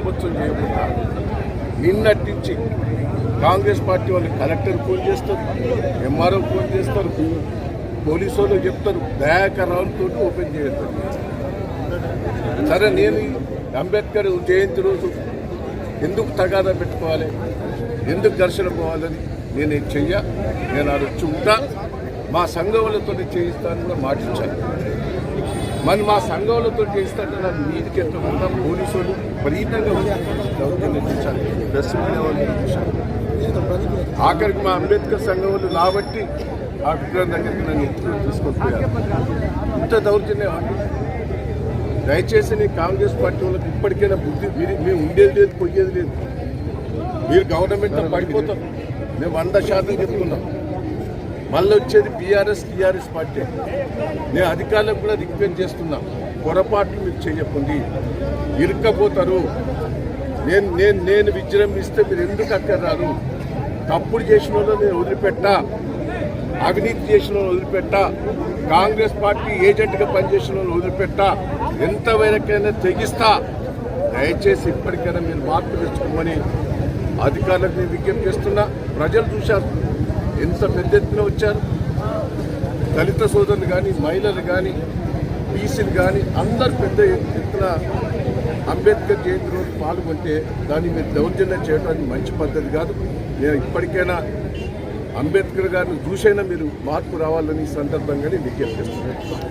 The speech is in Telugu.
ప్రభుత్వం చేయకుండా నిన్నటి కాంగ్రెస్ పార్టీ వాళ్ళు కలెక్టర్ ఫోన్ చేస్తారు ఎంఆర్ఓ ఫోన్ చేస్తారు పోలీసు వాళ్ళు చెప్తారు దయాకర్ రావులతో ఓపెన్ చేస్తారు సరే నేను అంబేద్కర్ జయంతి రోజు ఎందుకు తగాదా పెట్టుకోవాలి? ఎందుకు ఘర్షణ పోవాలని నేను చెయ్య? నేను అది వచ్చి ఉంటా మా సంఘములతో చేయిస్తాను కూడా మాటించాను మరి మా సంఘంలో చేస్తుంటే నాకు నీటికి ఎత్తకుండా పోలీసులు విపరీతంగా దౌర్జన్యించాలి ప్రెస్ ఆఖరికి మా అంబేద్కర్ సంఘం వాళ్ళు కాబట్టి ఆ విగ్రహం దగ్గరికి నన్ను తీసుకొని పోయారు ఇంత దౌర్జన్యం. దయచేసి నీ కాంగ్రెస్ పార్టీ వాళ్ళకి ఇప్పటికైనా బుద్ధి మీరు మీరు ఉండేది లేదు పోయేది లేదు. మీరు గవర్నమెంట్లో పడిపోతారు. మేము వంద శాతం చెప్తున్నాం. మళ్ళీ వచ్చేది బీఆర్ఎస్ టీఆర్ఎస్ పార్టీ. నేను అధికారులకు కూడా రిక్వెస్ట్ చేస్తున్నా పొరపాట్లు మీరు చేయకండి. ఇరుక్కపోతారు. నేను నేను నేను విజృంభిస్తే మీరు ఎందుకు అక్కడ రారు? తప్పుడు చేసిన వాళ్ళు నేను వదిలిపెట్టా. అవినీతి చేసిన వాళ్ళు వదిలిపెట్టా. కాంగ్రెస్ పార్టీ ఏజెంట్గా పనిచేసిన వాళ్ళు వదిలిపెట్టా. ఎంతవరకైనా తెగిస్తా. దయచేసి ఇప్పటికైనా మీరు మార్పు తెచ్చుకోమని అధికారులకు నేను విజ్ఞప్తి చేస్తున్నా. ప్రజలు చూశారు. ఎంత పెద్ద ఎత్తున వచ్చారు? దళిత సోదరులు కానీ మహిళలు కానీ బీసీలు కానీ అందరు పెద్ద ఎత్తున అంబేద్కర్ జయంతి రోజు పాల్గొంటే దాన్ని మీరు దౌర్జన్యం చేయడానికి మంచి పద్ధతి కాదు. నేను ఇప్పటికైనా అంబేద్కర్ గారిని చూసైనా మీరు మార్పు రావాలని సందర్భంగానే సందర్భంగా నేను విజ్ఞప్తి